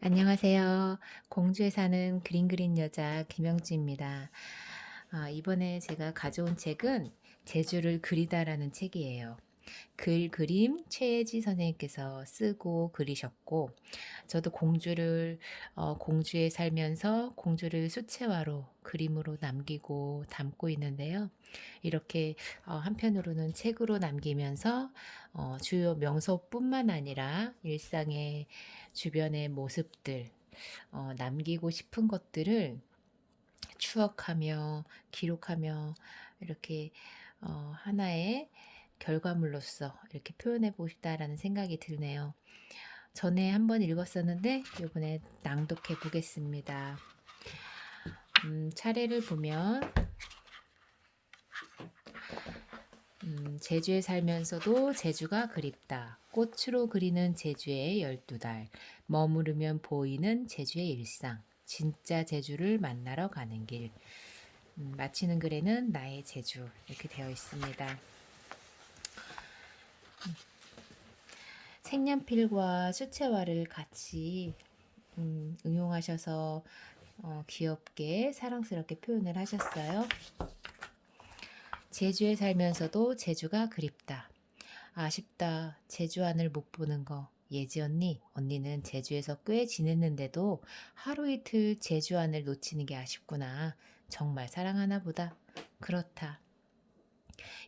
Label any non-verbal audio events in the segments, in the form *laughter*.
안녕하세요. 공주에 사는 그림 그린 여자 김영주입니다. 아, 이번에 제가 가져온 책은 제주를 그리다라는 책이에요. 글 그림 최혜지 선생님께서 쓰고 그리셨고 저도 공주를 어, 공주에 살면서 공주를 수채화로 그림으로 남기고 담고 있는데요. 이렇게 어, 한편으로는 책으로 남기면서 어, 주요 명소뿐만 아니라 일상의 주변의 모습들 어, 남기고 싶은 것들을 추억하며 기록하며 이렇게 어, 하나의 결과물로서 이렇게 표현해 보고 싶다라는 생각이 드네요. 전에 한번 읽었었는데 이번에 낭독해 보겠습니다. 음, 차례를 보면 음, 제주에 살면서도 제주가 그립다. 꽃으로 그리는 제주의 12달. 머무르면 보이는 제주의 일상. 진짜 제주를 만나러 가는 길. 음, 마치는 글에는 나의 제주 이렇게 되어 있습니다. 색연필과 수채화를 같이 음, 응용하셔서 어, 귀엽게 사랑스럽게 표현을 하셨어요. 제주에 살면서도 제주가 그립다. 아쉽다. 제주 안을 못 보는 거. 예지 언니, 언니는 제주에서 꽤 지냈는데도 하루 이틀 제주 안을 놓치는 게 아쉽구나. 정말 사랑하나 보다. 그렇다.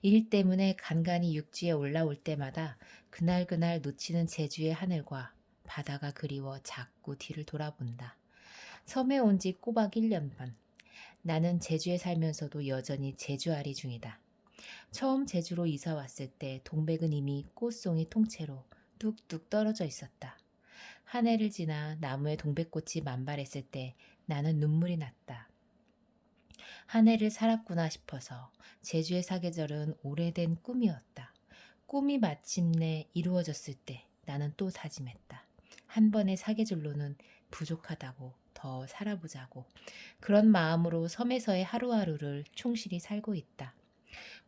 일 때문에 간간히 육지에 올라올 때마다 그날그날 놓치는 제주의 하늘과 바다가 그리워 자꾸 뒤를 돌아본다. 섬에 온 지 꼬박 1년 반. 나는 제주에 살면서도 여전히 제주알이 중이다. 처음 제주로 이사 왔을 때 동백은 이미 꽃송이 통째로 뚝뚝 떨어져 있었다. 한 해를 지나 나무에 동백꽃이 만발했을 때 나는 눈물이 났다. 한 해를 살았구나 싶어서 제주의 사계절은 오래된 꿈이었다. 꿈이 마침내 이루어졌을 때 나는 또 다짐했다. 한 번의 사계절로는 부족하다고 더 살아보자고. 그런 마음으로 섬에서의 하루하루를 충실히 살고 있다.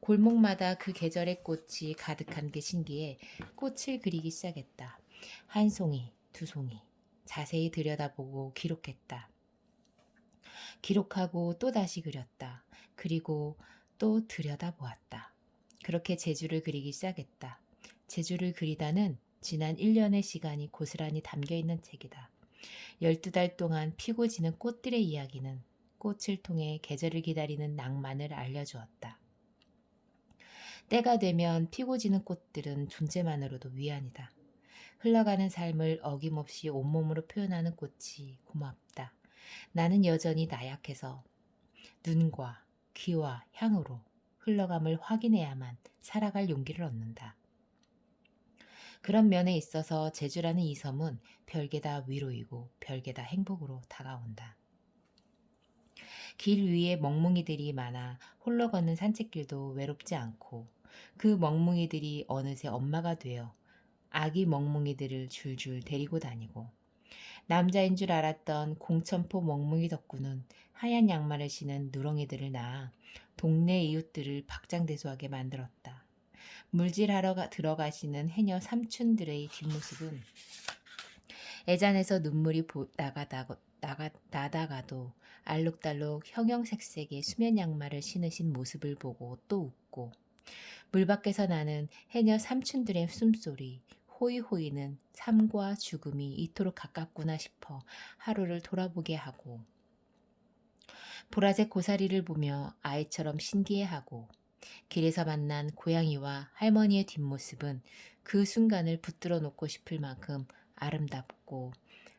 골목마다 그 계절의 꽃이 가득한 게 신기해 꽃을 그리기 시작했다. 한 송이, 두 송이. 자세히 들여다보고 기록했다. 기록하고 또 다시 그렸다. 그리고 또 들여다보았다. 그렇게 제주를 그리기 시작했다. 제주를 그리다는 지난 1년의 시간이 고스란히 담겨 있는 책이다. 12달 동안 피고 지는 꽃들의 이야기는 꽃을 통해 계절을 기다리는 낭만을 알려주었다. 때가 되면 피고 지는 꽃들은 존재만으로도 위안이다. 흘러가는 삶을 어김없이 온몸으로 표현하는 꽃이 고맙다. 나는 여전히 나약해서 눈과 귀와 향으로 흘러감을 확인해야만 살아갈 용기를 얻는다. 그런 면에 있어서 제주라는 이 섬은 별게 다 위로이고 별게 다 행복으로 다가온다. 길 위에 멍뭉이들이 많아 홀로 걷는 산책길도 외롭지 않고 그 멍뭉이들이 어느새 엄마가 되어 아기 멍뭉이들을 줄줄 데리고 다니고 남자인 줄 알았던 공천포 멍뭉이 덕구는 하얀 양말을 신은 누렁이들을 낳아 동네 이웃들을 박장대소하게 만들었다. 물질하러 가- 들어가시는 해녀 삼촌들의 뒷모습은 애잔해서 눈물이 보- 나가다가, 나가, 나다가도 알록달록 형형색색의 수면 양말을 신으신 모습을 보고 또 웃고 물 밖에서 나는 해녀 삼촌들의 숨소리 호이호이는 삶과 죽음이 이토록 가깝구나 싶어 하루를 돌아보게 하고 보라색 고사리를 보며 아이처럼 신기해하고 길에서 만난 고양이와 할머니의 뒷모습은 그 순간을 붙들어 놓고 싶을 만큼 아름답고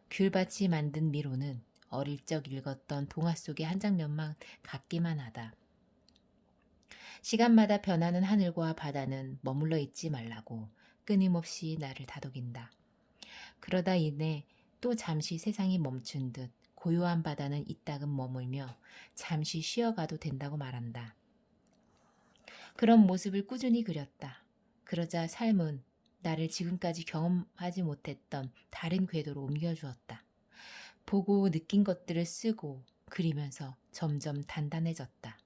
귤밭이 만든 미로는 어릴 적 읽었던 동화 속의 한 장면만 같기만 하다. 시간마다 변하는 하늘과 바다는 머물러 있지 말라고 끊임없이 나를 다독인다. 그러다 이내 또 잠시 세상이 멈춘 듯 고요한 바다는 이따금 머물며 잠시 쉬어가도 된다고 말한다. 그런 모습을 꾸준히 그렸다. 그러자 삶은 나를 지금까지 경험하지 못했던 다른 궤도로 옮겨주었다. 보고 느낀 것들을 쓰고 그리면서 점점 단단해졌다.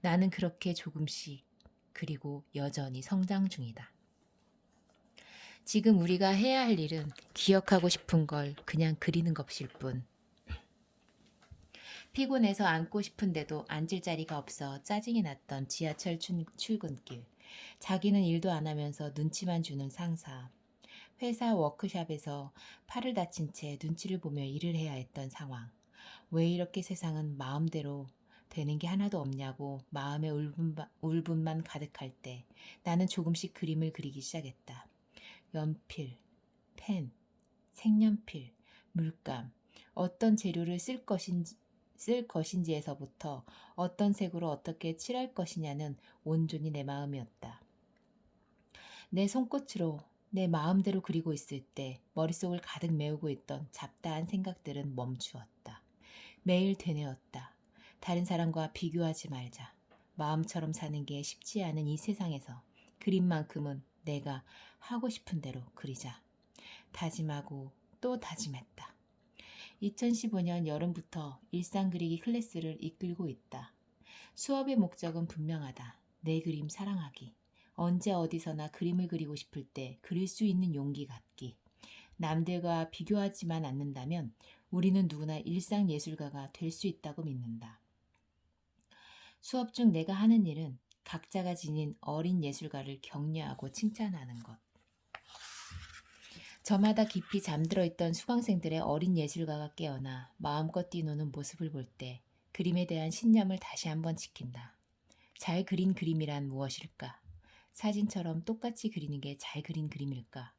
나는 그렇게 조금씩 그리고 여전히 성장 중이다. 지금 우리가 해야 할 일은 기억하고 싶은 걸 그냥 그리는 것일 뿐. 피곤해서 앉고 싶은데도 앉을 자리가 없어 짜증이 났던 지하철 출- 출근길. 자기는 일도 안 하면서 눈치만 주는 상사. 회사 워크샵에서 팔을 다친 채 눈치를 보며 일을 해야 했던 상황. 왜 이렇게 세상은 마음대로 되는 게 하나도 없냐고 마음의 울분만 가득할 때 나는 조금씩 그림을 그리기 시작했다. 연필, 펜, 색연필, 물감, 어떤 재료를 쓸 것인지, 쓸 것인지에서부터 어떤 색으로 어떻게 칠할 것이냐는 온전히 내 마음이었다. 내 손끝으로 내 마음대로 그리고 있을 때 머릿속을 가득 메우고 있던 잡다한 생각들은 멈추었다. 매일 되뇌었다. 다른 사람과 비교하지 말자. 마음처럼 사는 게 쉽지 않은 이 세상에서 그림만큼은 내가 하고 싶은 대로 그리자. 다짐하고 또 다짐했다. 2015년 여름부터 일상 그리기 클래스를 이끌고 있다. 수업의 목적은 분명하다. 내 그림 사랑하기. 언제 어디서나 그림을 그리고 싶을 때 그릴 수 있는 용기 갖기. 남들과 비교하지만 않는다면 우리는 누구나 일상 예술가가 될 수 있다고 믿는다. 수업 중 내가 하는 일은 각자가 지닌 어린 예술가를 격려하고 칭찬하는 것. 저마다 깊이 잠들어 있던 수강생들의 어린 예술가가 깨어나 마음껏 뛰노는 모습을 볼 때 그림에 대한 신념을 다시 한번 지킨다. 잘 그린 그림이란 무엇일까? 사진처럼 똑같이 그리는 게 잘 그린 그림일까?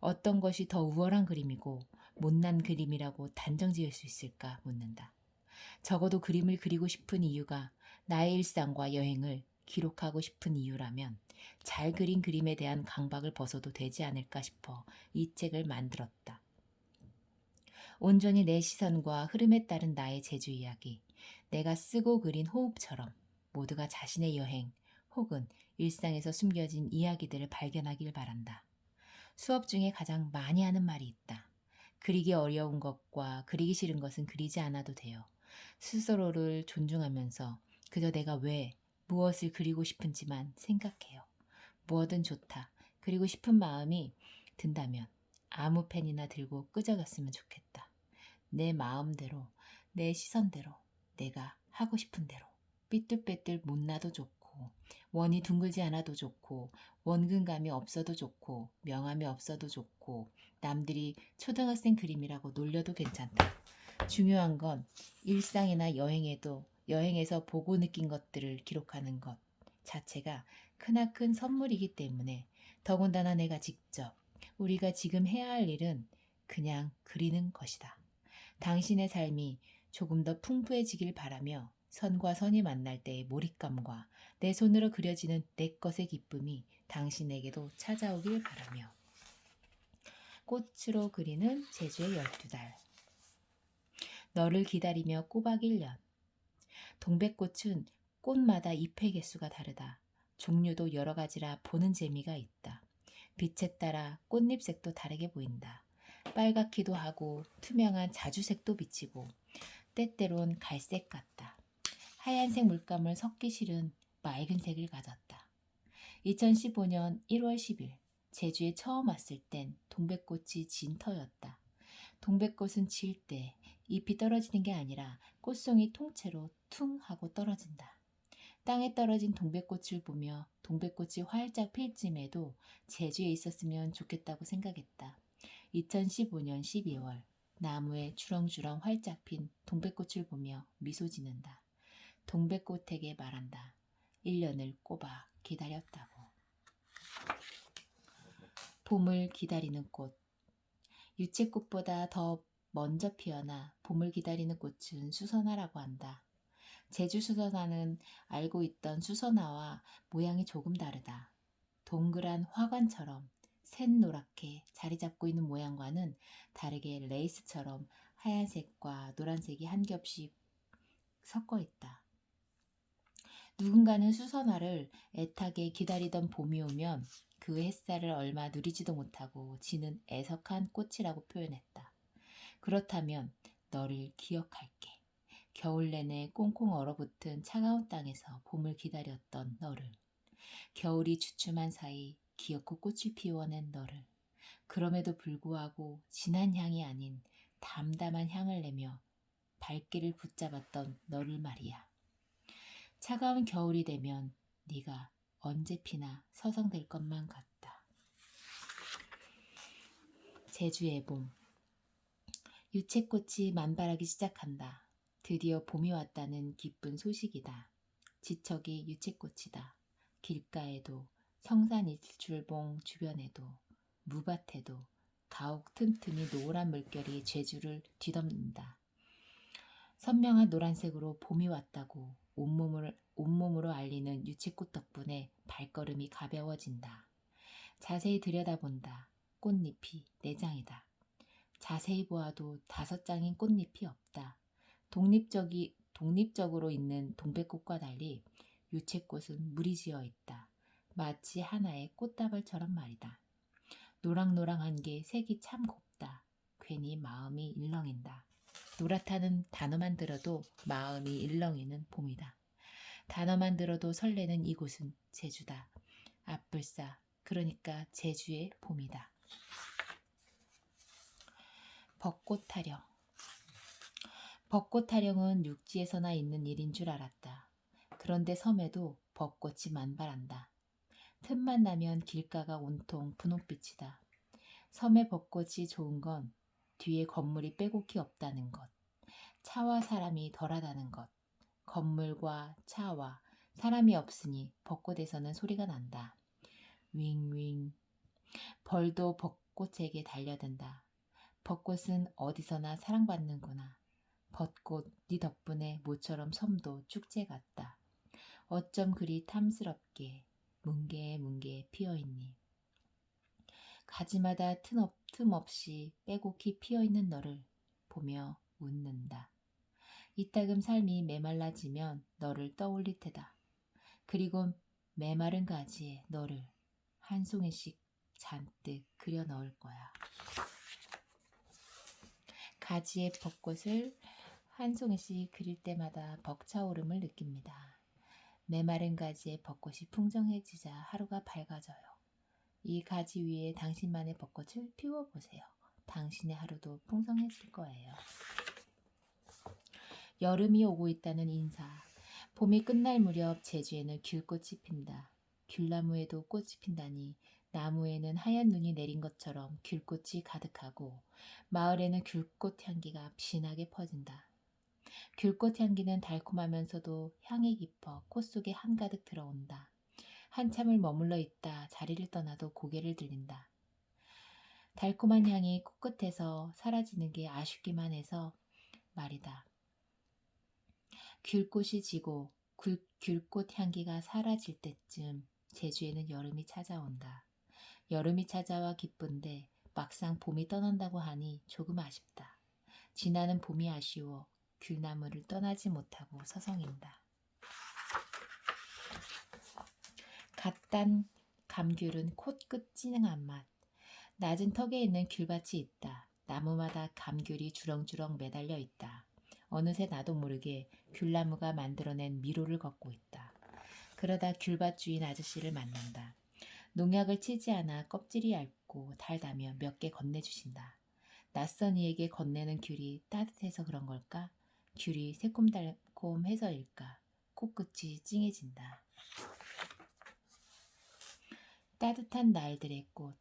어떤 것이 더 우월한 그림이고 못난 그림이라고 단정 지을 수 있을까 묻는다. 적어도 그림을 그리고 싶은 이유가 나의 일상과 여행을 기록하고 싶은 이유라면 잘 그린 그림에 대한 강박을 벗어도 되지 않을까 싶어 이 책을 만들었다. 온전히 내 시선과 흐름에 따른 나의 제주 이야기, 내가 쓰고 그린 호흡처럼 모두가 자신의 여행 혹은 일상에서 숨겨진 이야기들을 발견하길 바란다. 수업 중에 가장 많이 하는 말이 있다. 그리기 어려운 것과 그리기 싫은 것은 그리지 않아도 돼요. 스스로를 존중하면서 그저 내가 왜 무엇을 그리고 싶은지만 생각해요. 뭐든 좋다. 그리고 싶은 마음이 든다면 아무 펜이나 들고 끄적였으면 좋겠다. 내 마음대로, 내 시선대로, 내가 하고 싶은 대로. 삐뚤빼뚤 못나도 좋고, 원이 둥글지 않아도 좋고, 원근감이 없어도 좋고, 명암이 없어도 좋고, 남들이 초등학생 그림이라고 놀려도 괜찮다. 중요한 건 일상이나 여행에도 여행에서 보고 느낀 것들을 기록하는 것 자체가 크나큰 선물이기 때문에 더군다나 내가 직접 우리가 지금 해야 할 일은 그냥 그리는 것이다. 당신의 삶이 조금 더 풍부해지길 바라며 선과 선이 만날 때의 몰입감과 내 손으로 그려지는 내 것의 기쁨이 당신에게도 찾아오길 바라며. 꽃으로 그리는 제주의 열두 달. 너를 기다리며 꼬박 1년 동백꽃은 꽃마다 잎의 개수가 다르다. 종류도 여러 가지라 보는 재미가 있다. 빛에 따라 꽃잎 색도 다르게 보인다. 빨갛기도 하고 투명한 자주색도 비치고 때때론 갈색 같다. 하얀색 물감을 섞기 싫은 맑은 색을 가졌다. 2015년 1월 10일 제주에 처음 왔을 땐 동백꽃이 진 터였다. 동백꽃은 질 때 잎이 떨어지는 게 아니라 꽃송이 통째로 퉁 하고 떨어진다. 땅에 떨어진 동백꽃을 보며 동백꽃이 활짝 필 쯤에도 제주에 있었으면 좋겠다고 생각했다. 2015년 12월 나무에 주렁주렁 활짝 핀 동백꽃을 보며 미소 짓는다. 동백꽃에게 말한다. 1년을 꼬박 기다렸다고. 봄을 기다리는 꽃. 유채꽃보다 더 먼저 피어나 봄을 기다리는 꽃은 수선화라고 한다. 제주 수선화는 알고 있던 수선화와 모양이 조금 다르다. 동그란 화관처럼 샛노랗게 자리 잡고 있는 모양과는 다르게 레이스처럼 하얀색과 노란색이 한 겹씩 섞어 있다. 누군가는 수선화를 애타게 기다리던 봄이 오면 그 햇살을 얼마 누리지도 못하고 지는 애석한 꽃이라고 표현했다. 그렇다면 너를 기억할게. 겨울 내내 꽁꽁 얼어붙은 차가운 땅에서 봄을 기다렸던 너를. 겨울이 주춤한 사이 기어코 꽃을 피워낸 너를. 그럼에도 불구하고 진한 향이 아닌 담담한 향을 내며 발길을 붙잡았던 너를 말이야. 차가운 겨울이 되면 네가 언제 피나 서성될 것만 같다. 제주의 봄 유채꽃이 만발하기 시작한다. 드디어 봄이 왔다는 기쁜 소식이다. 지척이 유채꽃이다. 길가에도 성산 일출봉 주변에도 무밭에도 가옥 틈틈이 노란 물결이 제주를 뒤덮는다. 선명한 노란색으로 봄이 왔다고 온몸을, 온몸으로 알리는 유채꽃 덕분에 발걸음이 가벼워진다. 자세히 들여다본다. 꽃잎이 네 장이다. 자세히 보아도 다섯 장인 꽃잎이 없다. 독립적이, 독립적으로 있는 동백꽃과 달리 유채꽃은 무리지어 있다. 마치 하나의 꽃다발처럼 말이다. 노랑노랑한 게 색이 참 곱다. 괜히 마음이 일렁인다. 노랗다는 단어만 들어도 마음이 일렁이는 봄이다. 단어만 들어도 설레는 이곳은 제주다. 앞불사, 그러니까 제주의 봄이다. 벚꽃 타령. 벚꽃 타령은 육지에서나 있는 일인 줄 알았다. 그런데 섬에도 벚꽃이 만발한다. 틈만 나면 길가가 온통 분홍빛이다. 섬의 벚꽃이 좋은 건 뒤에 건물이 빼곡히 없다는 것, 차와 사람이 덜하다는 것, 건물과 차와 사람이 없으니 벚꽃에서는 소리가 난다. 윙윙. 벌도 벚꽃에게 달려든다. 벚꽃은 어디서나 사랑받는구나. 벚꽃 네 덕분에 모처럼 섬도 축제 같다. 어쩜 그리 탐스럽게 뭉게 뭉게 피어있니. 가지마다 틈없, 틈없이 빼곡히 피어있는 너를 보며 웃는다. 이따금 삶이 메말라지면 너를 떠올릴 테다. 그리고 메마른 가지에 너를 한 송이씩 잔뜩 그려 넣을 거야. 가지에 벚꽃을 한 송이씩 그릴 때마다 벅차오름을 느낍니다. 메마른 가지에 벚꽃이 풍성해지자 하루가 밝아져요. 이 가지 위에 당신만의 벚꽃을 피워보세요. 당신의 하루도 풍성해질 거예요. 여름이 오고 있다는 인사. 봄이 끝날 무렵 제주에는 귤꽃이 핀다. 귤나무에도 꽃이 핀다니 나무에는 하얀 눈이 내린 것처럼 귤꽃이 가득하고 마을에는 귤꽃 향기가 진하게 퍼진다. 귤꽃 향기는 달콤하면서도 향이 깊어 콧 속에 한가득 들어온다. 한참을 머물러 있다 자리를 떠나도 고개를 들린다. 달콤한 향이 코끝에서 사라지는 게 아쉽기만 해서 말이다. 귤꽃이 지고 귤, 귤꽃 향기가 사라질 때쯤 제주에는 여름이 찾아온다. 여름이 찾아와 기쁜데 막상 봄이 떠난다고 하니 조금 아쉽다. 지나는 봄이 아쉬워 귤나무를 떠나지 못하고 서성인다. 갓단 감귤은 코끝 찡한 맛. 낮은 턱에 있는 귤밭이 있다. 나무마다 감귤이 주렁주렁 매달려 있다. 어느새 나도 모르게 귤나무가 만들어낸 미로를 걷고 있다. 그러다 귤밭 주인 아저씨를 만난다. 농약을 치지 않아 껍질이 얇고 달다며 몇개 건네주신다. 낯선 이에게 건네는 귤이 따뜻해서 그런 걸까? 귤이 새콤달콤해서일까? 코끝이 찡해진다. 따뜻한 날들의 꽃.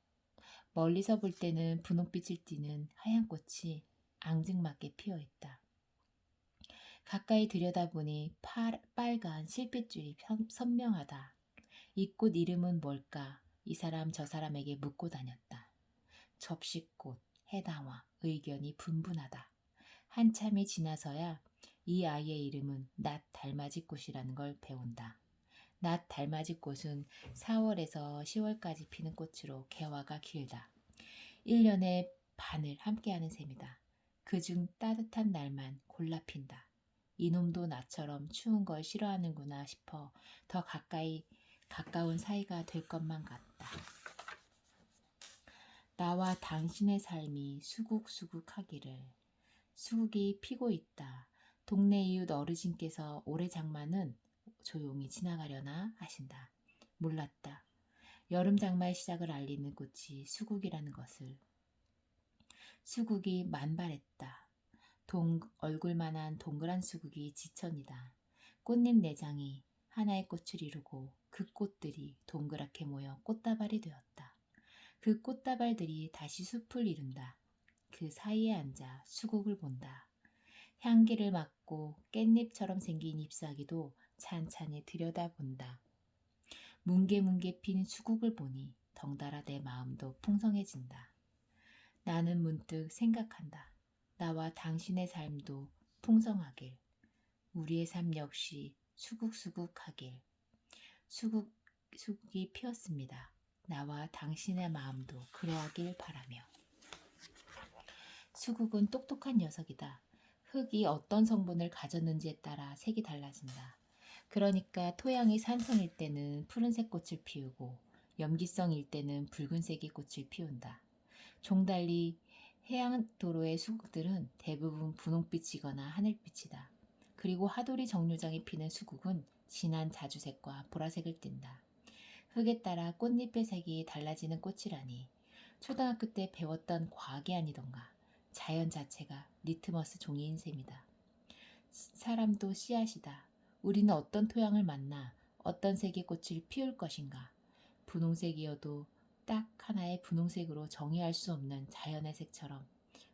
멀리서 볼 때는 분홍빛을 띠는 하얀 꽃이 앙증맞게 피어 있다. 가까이 들여다보니 팔, 빨간 실핏줄이 선- 선명하다. 이 꽃 이름은 뭘까? 이 사람 저 사람에게 묻고 다녔다. 접시꽃, 해당화, 의견이 분분하다. 한참이 지나서야 이 아이의 이름은 낫 달맞이꽃이라는 걸 배운다. 낫 달맞이꽃은 4월에서 10월까지 피는 꽃으로 개화가 길다. 1년에 반을 함께하는 셈이다. 그중 따뜻한 날만 골라 핀다. 이놈도 나처럼 추운 걸 싫어하는구나 싶어 더 가까이 가까운 사이가 될 것만 같다. 나와 당신의 삶이 수국수국하기를 수국이 피고 있다. 동네 이웃 어르신께서 올해 장마는 조용히 지나가려나 하신다. 몰랐다. 여름 장마의 시작을 알리는 꽃이 수국이라는 것을. 수국이 만발했다. 동, 얼굴만한 동그란 수국이 지천이다. 꽃잎 내장이 하나의 꽃을 이루고 그 꽃들이 동그랗게 모여 꽃다발이 되었다. 그 꽃다발들이 다시 숲을 이룬다. 그 사이에 앉아 수국을 본다. 향기를 맡고 깻잎처럼 생긴 잎사귀도 찬찬히 들여다본다. 뭉게뭉게 핀 수국을 보니 덩달아 내 마음도 풍성해진다. 나는 문득 생각한다. 나와 당신의 삶도 풍성하길. 우리의 삶 역시 수국수국하길. 수국, 수국이 피었습니다. 나와 당신의 마음도 그러하길 바라며. 수국은 똑똑한 녀석이다. 흙이 어떤 성분을 가졌는지에 따라 색이 달라진다. 그러니까 토양이 산성일 때는 푸른색 꽃을 피우고 염기성일 때는 붉은색의 꽃을 피운다. 종달리 해양도로의 수국들은 대부분 분홍빛이거나 하늘빛이다. 그리고 하도리 정류장에 피는 수국은 진한 자주색과 보라색을 띈다. 흙에 따라 꽃잎의 색이 달라지는 꽃이라니 초등학교 때 배웠던 과학이 아니던가 자연 자체가 리트머스 종이인 셈이다. 사람도 씨앗이다. 우리는 어떤 토양을 만나 어떤 색의 꽃을 피울 것인가. 분홍색이어도 딱 하나의 분홍색으로 정의할 수 없는 자연의 색처럼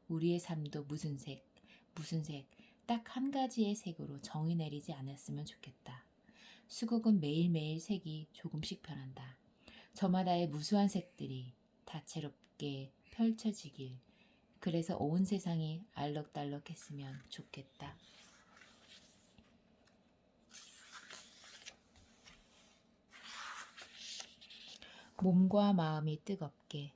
우리의 삶도 무슨 색, 무슨 색, 딱 한 가지의 색으로 정의 내리지 않았으면 좋겠다. 수국은 매일매일 색이 조금씩 변한다. 저마다의 무수한 색들이 다채롭게 펼쳐지길. 그래서 온 세상이 알록달록했으면 좋겠다. 몸과 마음이 뜨겁게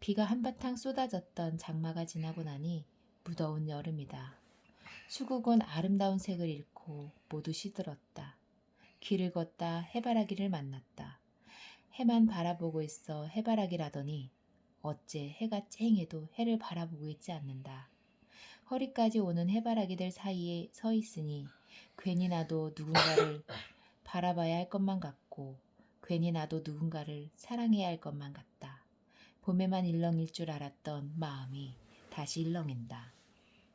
비가 한바탕 쏟아졌던 장마가 지나고 나니 무더운 여름이다. 수국은 아름다운 색을 잃고 모두 시들었다. 길을 걷다 해바라기를 만났다. 해만 바라보고 있어 해바라기라더니 어째 해가 쨍해도 해를 바라보고 있지 않는다. 허리까지 오는 해바라기들 사이에 서 있으니 괜히 나도 누군가를 *coughs* 바라봐야 할 것만 같고 괜히 나도 누군가를 사랑해야 할 것만 같다. 봄에만 일렁일 줄 알았던 마음이 다시 일렁인다.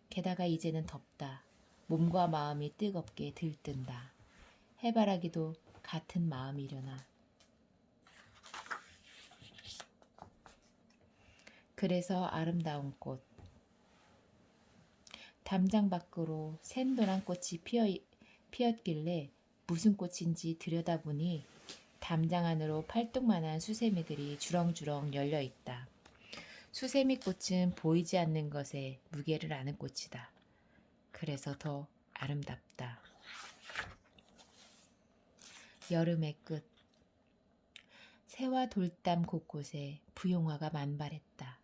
게다가 이제는 덥다. 몸과 마음이 뜨겁게 들뜬다. 해바라기도 같은 마음이려나. 그래서 아름다운 꽃. 담장 밖으로 샌도란 꽃이 피어, 피었길래 무슨 꽃인지 들여다보니 담장 안으로 팔뚝만한 수세미들이 주렁주렁 열려 있다. 수세미 꽃은 보이지 않는 것에 무게를 아는 꽃이다. 그래서 더 아름답다. 여름의 끝. 새와 돌담 곳곳에 부용화가 만발했다.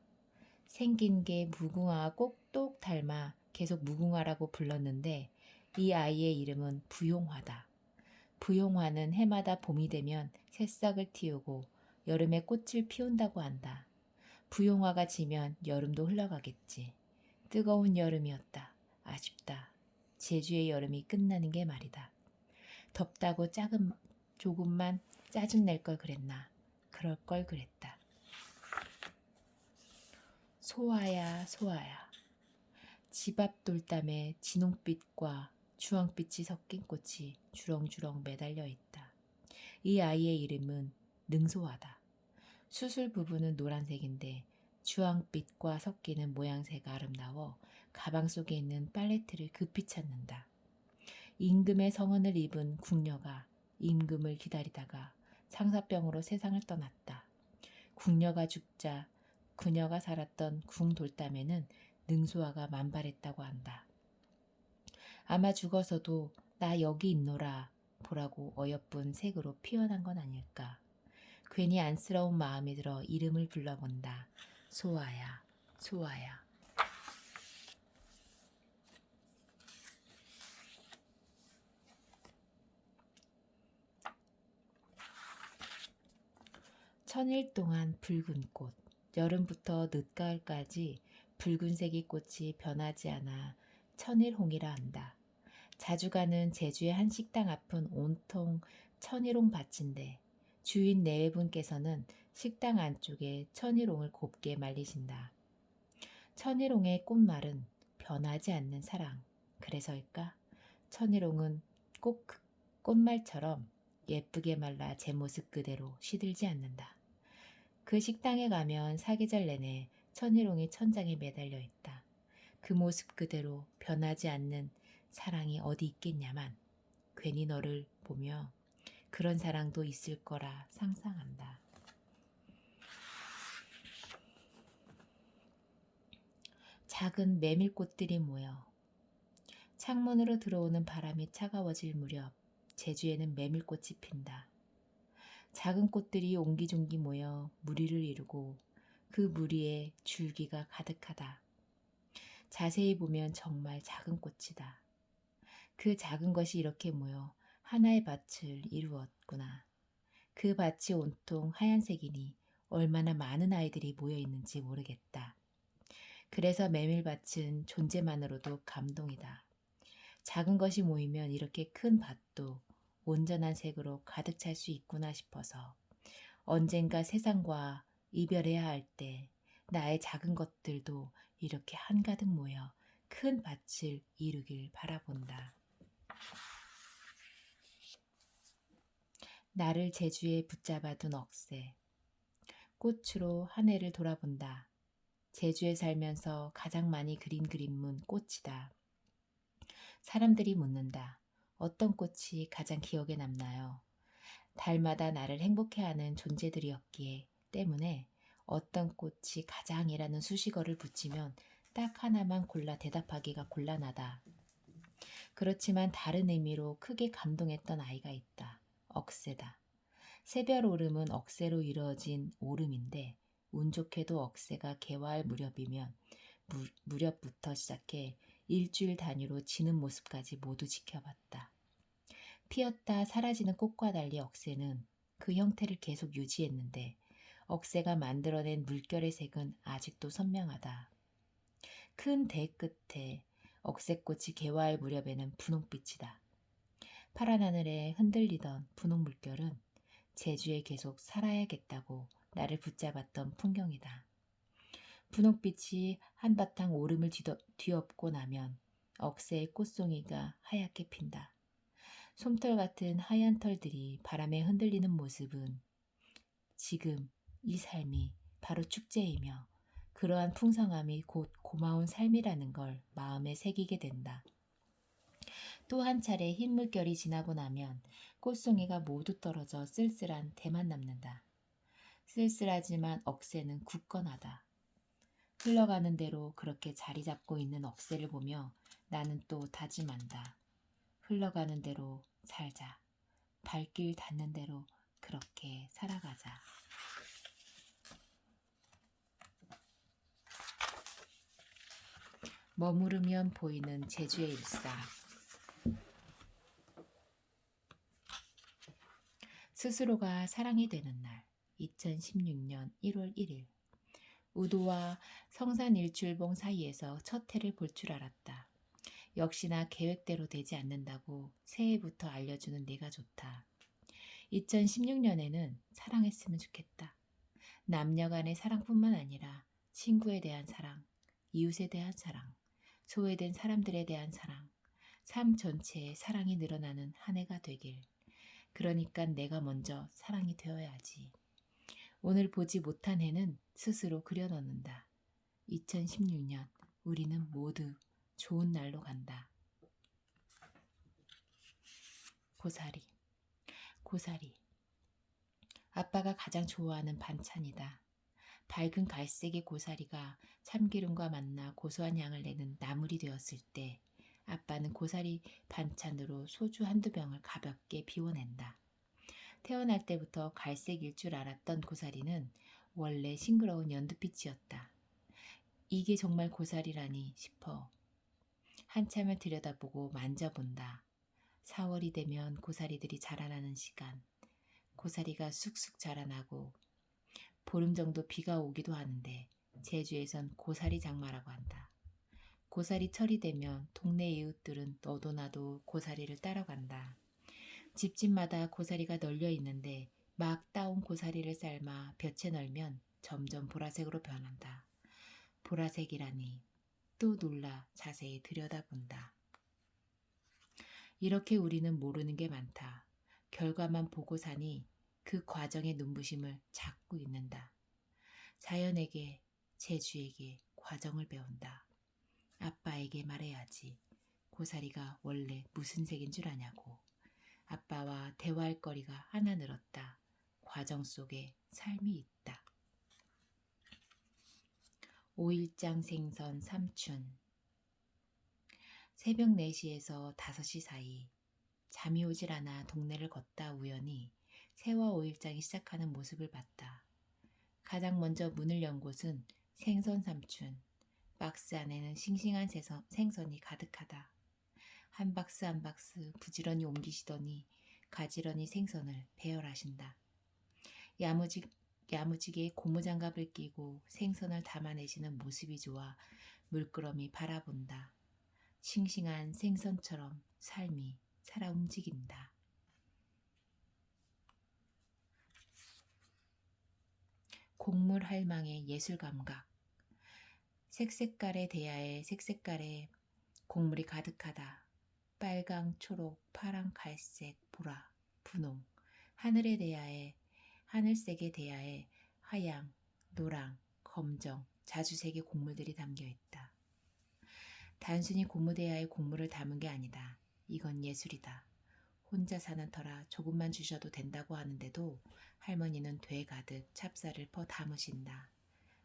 생긴 게 무궁화와 꼭똑 닮아 계속 무궁화라고 불렀는데 이 아이의 이름은 부용화다. 부용화는 해마다 봄이 되면 새싹을 틔우고 여름에 꽃을 피운다고 한다. 부용화가 지면 여름도 흘러가겠지. 뜨거운 여름이었다. 아쉽다. 제주의 여름이 끝나는 게 말이다. 덥다고 작은 조금만 짜증 낼 걸 그랬나. 그럴 걸 그랬다. 소아야, 소아야. 집 앞 돌담에 진홍빛과 주황빛이 섞인 꽃이 주렁주렁 매달려 있다. 이 아이의 이름은 능소아다. 수술 부분은 노란색인데 주황빛과 섞이는 모양새가 아름다워 가방 속에 있는 팔레트를 급히 찾는다. 임금의 성원을 입은 궁녀가 임금을 기다리다가 상사병으로 세상을 떠났다. 궁녀가 죽자 그녀가 살았던 궁 돌담에는 능소아가 만발했다고 한다. 아마 죽어서도 나 여기 있노라 보라고 어여쁜 색으로 피어난 건 아닐까. 괜히 안쓰러운 마음이 들어 이름을 불러본다. 소아야, 소아야. 천일 동안 붉은 꽃, 여름부터 늦가을까지 붉은색의 꽃이 변하지 않아 천일홍이라 한다. 자주 가는 제주의 한 식당 앞은 온통 천일홍 밭인데 주인 네분께서는 식당 안쪽에 천일홍을 곱게 말리신다. 천일홍의 꽃말은 변하지 않는 사랑. 그래서일까? 천일홍은 꼭그 꽃말처럼 예쁘게 말라 제 모습 그대로 시들지 않는다. 그 식당에 가면 사계절 내내 천일홍이 천장에 매달려 있다. 그 모습 그대로 변하지 않는 사랑이 어디 있겠냐만 괜히 너를 보며 그런 사랑도 있을 거라 상상한다. 작은 메밀꽃들이 모여 창문으로 들어오는 바람이 차가워질 무렵 제주에는 메밀꽃이 핀다. 작은 꽃들이 옹기종기 모여 무리를 이루고 그 무리에 줄기가 가득하다. 자세히 보면 정말 작은 꽃이다. 그 작은 것이 이렇게 모여 하나의 밭을 이루었구나. 그 밭이 온통 하얀색이니 얼마나 많은 아이들이 모여 있는지 모르겠다. 그래서 메밀밭은 존재만으로도 감동이다. 작은 것이 모이면 이렇게 큰 밭도 온전한 색으로 가득 찰 수 있구나 싶어서 언젠가 세상과 이별해야 할 때 나의 작은 것들도 이렇게 한가득 모여 큰 밭을 이루길 바라본다. 나를 제주에 붙잡아둔 억새. 꽃으로 한 해를 돌아본다. 제주에 살면서 가장 많이 그린 그림은 꽃이다. 사람들이 묻는다. 어떤 꽃이 가장 기억에 남나요? 달마다 나를 행복해하는 존재들이었기에 때문에 어떤 꽃이 가장이라는 수식어를 붙이면 딱 하나만 골라 대답하기가 곤란하다. 그렇지만 다른 의미로 크게 감동했던 아이가 있다. 억새다. 새별 오름은 억새로 이루어진 오름인데 운 좋게도 억새가 개화할 무렵이면 무, 무렵부터 시작해 일주일 단위로 지는 모습까지 모두 지켜봤다. 피었다 사라지는 꽃과 달리 억새는 그 형태를 계속 유지했는데 억새가 만들어낸 물결의 색은 아직도 선명하다. 큰 대 끝에 억새꽃이 개화할 무렵에는 분홍빛이다. 파란 하늘에 흔들리던 분홍 물결은 제주에 계속 살아야겠다고 나를 붙잡았던 풍경이다. 분홍빛이 한바탕 오름을 뒤엎고 나면 억새의 꽃송이가 하얗게 핀다. 솜털 같은 하얀 털들이 바람에 흔들리는 모습은 지금 이 삶이 바로 축제이며 그러한 풍성함이 곧 고마운 삶이라는 걸 마음에 새기게 된다. 또 한 차례 흰 물결이 지나고 나면 꽃송이가 모두 떨어져 쓸쓸한 대만 남는다. 쓸쓸하지만 억새는 굳건하다. 흘러가는 대로 그렇게 자리 잡고 있는 억새를 보며 나는 또 다짐한다. 흘러가는 대로 살자. 발길 닿는 대로 그렇게 살아가자. 머무르면 보이는 제주의 일상. 스스로가 사랑이 되는 날, 2016년 1월 1일. 우도와 성산 일출봉 사이에서 첫 해를 볼 줄 알았다. 역시나 계획대로 되지 않는다고 새해부터 알려주는 내가 좋다. 2016년에는 사랑했으면 좋겠다. 남녀 간의 사랑뿐만 아니라 친구에 대한 사랑, 이웃에 대한 사랑, 소외된 사람들에 대한 사랑, 삶 전체에 사랑이 늘어나는 한 해가 되길. 그러니까 내가 먼저 사랑이 되어야지. 오늘 보지 못한 해는 스스로 그려넣는다. 2016년 우리는 모두 좋은 날로 간다. 고사리, 고사리. 아빠가 가장 좋아하는 반찬이다. 밝은 갈색의 고사리가 참기름과 만나 고소한 향을 내는 나물이 되었을 때 아빠는 고사리 반찬으로 소주 한두 병을 가볍게 비워낸다. 태어날 때부터 갈색일 줄 알았던 고사리는 원래 싱그러운 연두빛이었다. 이게 정말 고사리라니 싶어 한참을 들여다보고 만져본다. 4월이 되면 고사리들이 자라나는 시간. 고사리가 쑥쑥 자라나고 보름 정도 비가 오기도 하는데 제주에선 고사리 장마라고 한다. 고사리 철이 되면 동네 이웃들은 너도 나도 고사리를 따러 간다. 집집마다 고사리가 널려 있는데 막 따온 고사리를 삶아 볕에 널면 점점 보라색으로 변한다. 보라색이라니 또 놀라 자세히 들여다본다. 이렇게 우리는 모르는 게 많다. 결과만 보고 사니 그 과정의 눈부심을 찾고 있는다. 자연에게, 제주에게 과정을 배운다. 아빠에게 말해야지. 고사리가 원래 무슨 색인 줄 아냐고. 아빠와 대화할 거리가 하나 늘었다. 과정 속에 삶이 있다. 5일장 생선 삼춘 새벽 4시에서 5시 사이 잠이 오질 않아 동네를 걷다 우연히 새와 오일장이 시작하는 모습을 봤다. 가장 먼저 문을 연 곳은 생선 삼춘. 박스 안에는 싱싱한 생선, 생선이 가득하다. 한 박스 한 박스 부지런히 옮기시더니 가지런히 생선을 배열하신다. 야무지, 야무지게 고무장갑을 끼고 생선을 담아내시는 모습이 좋아 물끄러미 바라본다. 싱싱한 생선처럼 삶이 살아 움직인다. 곡물 할망의 예술 감각. 색색깔의 대야에 색색깔의 곡물이 가득하다. 빨강, 초록, 파랑, 갈색, 보라, 분홍. 하늘의 대야에 하늘색의 대야에 하양, 노랑, 검정, 자주색의 곡물들이 담겨 있다. 단순히 고무대야에 곡물을 담은 게 아니다. 이건 예술이다. 혼자 사는 터라 조금만 주셔도 된다고 하는데도 할머니는 돼 가득 찹쌀을 퍼 담으신다.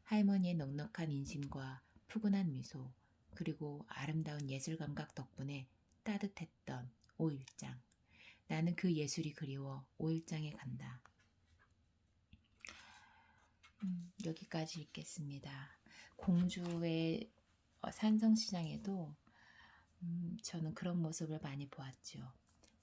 할머니의 넉넉한 인심과 푸근한 미소, 그리고 아름다운 예술 감각 덕분에 따뜻했던 오일장. 나는 그 예술이 그리워 오일장에 간다. 음, 여기까지 읽겠습니다. 공주의 어, 산성시장에도 음, 저는 그런 모습을 많이 보았죠.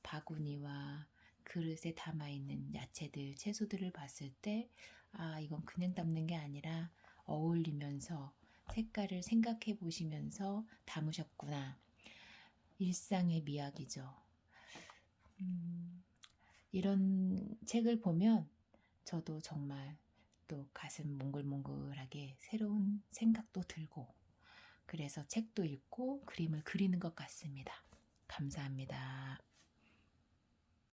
바구니와 그릇에 담아있는 야채들, 채소들을 봤을 때, 아, 이건 그냥 담는 게 아니라 어울리면서 색깔을 생각해 보시면서 담으셨구나. 일상의 미학이죠. 음, 이런 책을 보면 저도 정말 또 가슴 몽글몽글하게 새로운 생각도 들고, 그래서 책도 읽고 그림을 그리는 것 같습니다. 감사합니다.